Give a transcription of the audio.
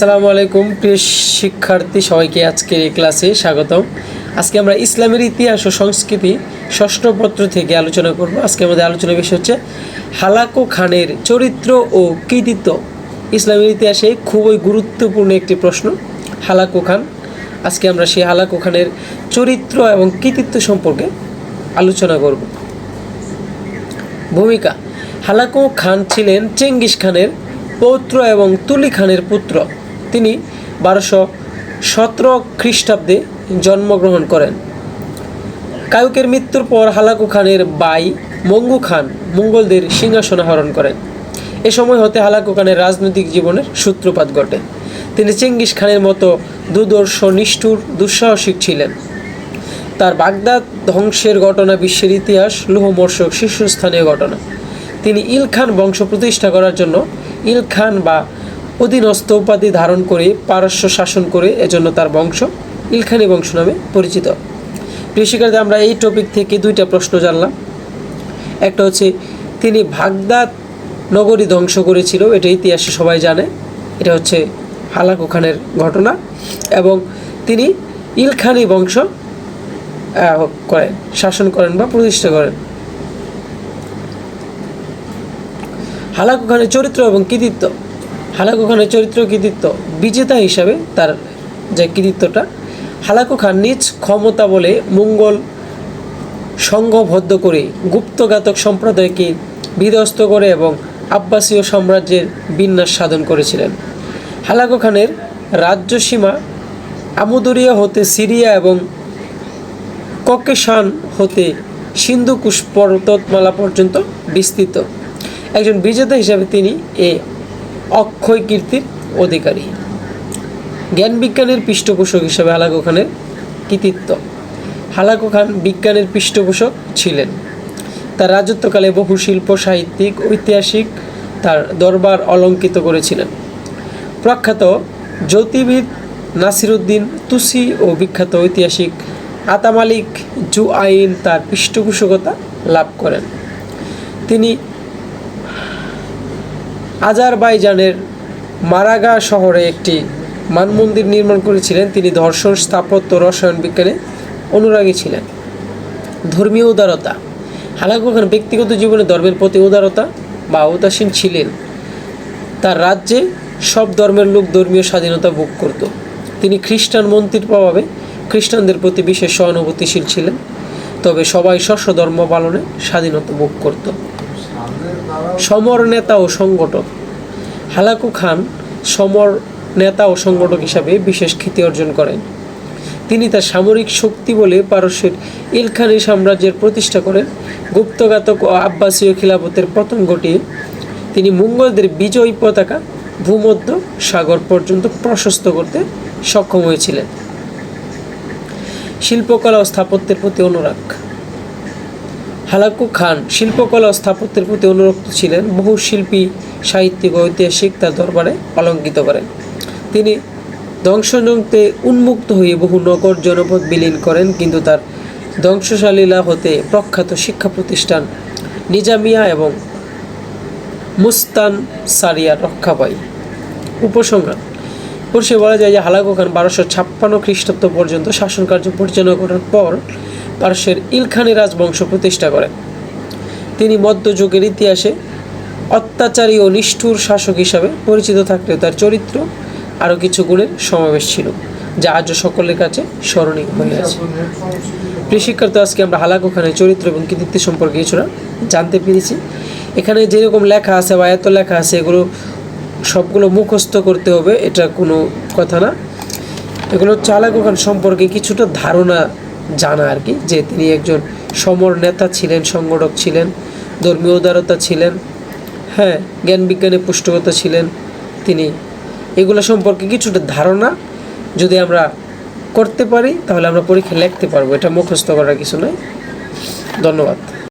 আসসালামু আলাইকুম, প্রিয় শিক্ষার্থী, সবাইকে আজকের এই ক্লাসে স্বাগতম। আজকে আমরা ইসলামের ইতিহাস ও সংস্কৃতি ষষ্ঠ পত্র থেকে আলোচনা করব। আজকে আমাদের আলোচনা বিষয় হচ্ছে হালাকো খানের চরিত্র ও কৃতিত্ব। ইসলামের ইতিহাসে খুবই গুরুত্বপূর্ণ একটি প্রশ্ন, হালাকো খান। আজকে আমরা সেই হালাকো খানের চরিত্র এবং কৃতিত্ব সম্পর্কে আলোচনা করব। ভূমিকা, হালাকো খান ছিলেন চেঙ্গিস খানের পৌত্র এবং তুলি খানের পুত্র। তিনি বারোশো সতেরো খ্রিস্টাব্দে জন্মগ্রহণ করেন। কায়ুকের মৃত্যুর পর হালাকু খানের বাই মঙ্গু খান মঙ্গলদের সিংহাসন আহরণ করেন। এ সময় হতে হালাকু খানের রাজনৈতিক জীবনের সূত্রপাত ঘটে। তিনি চেঙ্গিস খানের মতো দুদর্শ নিষ্ঠুর দুঃসাহসিক ছিলেন। তার বাগদাদ ধ্বংসের ঘটনা বিশ্বের ইতিহাস লোহমর্ষক শীর্ষস্থানীয় ঘটনা। তিনি ইল খান বংশ প্রতিষ্ঠা করার জন্য ইল খান বা অধীনস্থ উপাধি ধারণ করে পারস্য শাসন করে এজন্য তার বংশ ইলখানি বংশ নামে পরিচিত। শিক্ষার্থী, আমরা এই টপিক থেকে দুইটা প্রশ্ন জানলাম। একটা হচ্ছে, তিনি ভাগদাদ নগরী ধ্বংস করেছিল, এটা ইতিহাসে সবাই জানে, এটা হচ্ছে হালাকু খানের ঘটনা, এবং তিনি ইলখানি বংশ করেন, শাসন করেন বা প্রতিষ্ঠা করেন। হালাকু খানের চরিত্র এবং কৃতিত্ব হালাকু খানের চরিত্র কৃতিত্ব বিজেতা হিসাবে তার যে কৃতিত্বটা, হালাকু খান নিজ ক্ষমতা বলে মঙ্গল সংঘবদ্ধ করে গুপ্তঘাতক সম্প্রদায়কে বিধ্বস্ত করে এবং আব্বাসীয় সাম্রাজ্যের বিন্যাস সাধন করেছিলেন। হালাকু খানের রাজ্য সীমা আমুদরিয়া হতে সিরিয়া এবং ককেশান হতে সিন্ধুকুশ পর্বতমালা পর্যন্ত বিস্তৃত। একজন বিজেতা হিসাবে তিনি এ অক্ষয় কীর্তির অধিকারী। জ্ঞান বিজ্ঞানের পৃষ্ঠপোষক হিসাবে হালাকু খানের কৃতিত্ব। হালাকু খান বিজ্ঞানের পৃষ্ঠপোষক ছিলেন। তার রাজত্বকালে বহু শিল্প, সাহিত্যিক, ঐতিহাসিক তার দরবার অলঙ্কিত করেছিলেন। প্রখ্যাত জ্যোতির্বিদ নাসিরুদ্দিন তুসি ও বিখ্যাত ঐতিহাসিক আতামালিক জু আইন তার পৃষ্ঠপোষকতা লাভ করেন। তিনি আজারবাইজানের মারাগা শহরে একটি মানমন্দির নির্মাণ করেছিলেন। তিনি দর্শন স্থাপত্য, রসায়ন বিজ্ঞানে অনুরাগী ছিলেন। ধর্মীয় উদারতা। হালাকু খান ব্যক্তিগত জীবনে ধর্মের প্রতি উদারতা বা উদাসীন ছিলেন। তার রাজ্যে সব ধর্মের লোক ধর্মীয় স্বাধীনতা ভোগ করত। তিনি খ্রিস্টান মন্ত্রীর প্রভাবে খ্রিস্টানদের প্রতি বিশেষ সহানুভূতিশীল ছিলেন। তবে সবাই স্বস্ব ধর্ম পালনে স্বাধীনতা ভোগ করত। সমর নেতা ও সংগঠক। হালাকু খান সমর নেতা ও সংগঠক হিসাবে বিশেষ খ্যাতি অর্জন করেন। তিনি তার সামরিক শক্তি বলে পারস্যের ইলখানি সাম্রাজ্যের প্রতিষ্ঠা করেন। গুপ্তঘাতক ও আব্বাসীয় খিলাফতের পতন ঘটিয়ে তিনি মঙ্গলদের বিজয়ী পতাকা, ভূমধ্য সাগর পর্যন্ত প্রশস্ত করতে সক্ষম হয়েছিলেন। শিল্পকলা ও স্থাপত্যের প্রতি অনুরাগ। হালাকু খান শিল্পকলা স্থাপত্যের প্রতি অনুরক্ত ছিলেন। বহু শিল্পী, সাহিত্যিক ঐতিহাসিক তার দরবারে অলঙ্কিত করেন। তিনি ধ্বংসযন্ত্রে উন্মুক্ত হয়ে বহু নগর, জনপদ বিলীন করেন, কিন্তু তার ধ্বংসশালীলা হতে প্রখ্যাত শিক্ষা প্রতিষ্ঠান নিজামিয়া এবং মুস্তান সারিয়া রক্ষা পায়। উপসংহার পরিষে বলা যায় যে হালাকু খান বারোশো ছাপ্পান্ন খ্রিস্টাব্দ পর্যন্ত শাসন কার্য পরিচালনা করার পর পারস্যের ইলখানি রাজবংশ প্রতিষ্ঠা করেন তিনি মধ্যযুগের ইতিহাসে অত্যাচারী ও নিষ্ঠুর শাসক হিসাবে পরিচিত থাকলেও তার চরিত্র আরও কিছু গুণের সমাবেশ ছিল, যা আজও সকলের কাছে স্মরণীয় হয়ে আছে। প্রিয় শিক্ষার্থী, আজকে আমরা হালাকু খানের চরিত্র এবং কৃতিত্ব সম্পর্কে কিছুটা জানতে পেরেছি। এখানে যেরকম লেখা আছে বা এত লেখা আছে, এগুলো সবগুলো মুখস্থ করতে হবে, এটা কোনো কথা না। এগুলো চালাকু খান সম্পর্কে কিছুটা ধারণা জানা আর কি, যে তিনি একজন সমর নেতা ছিলেন, সংগঠক ছিলেন, ধর্মীয় উদারতা ছিলেন হ্যাঁ জ্ঞান বিজ্ঞানে পুষ্টকতা ছিলেন তিনি। এগুলো সম্পর্কে কিছুটা ধারণা যদি আমরা করতে পারি, তাহলে আমরা পরীক্ষা লিখতে পারব, এটা মুখস্থ করার কিছু নয় ধন্যবাদ।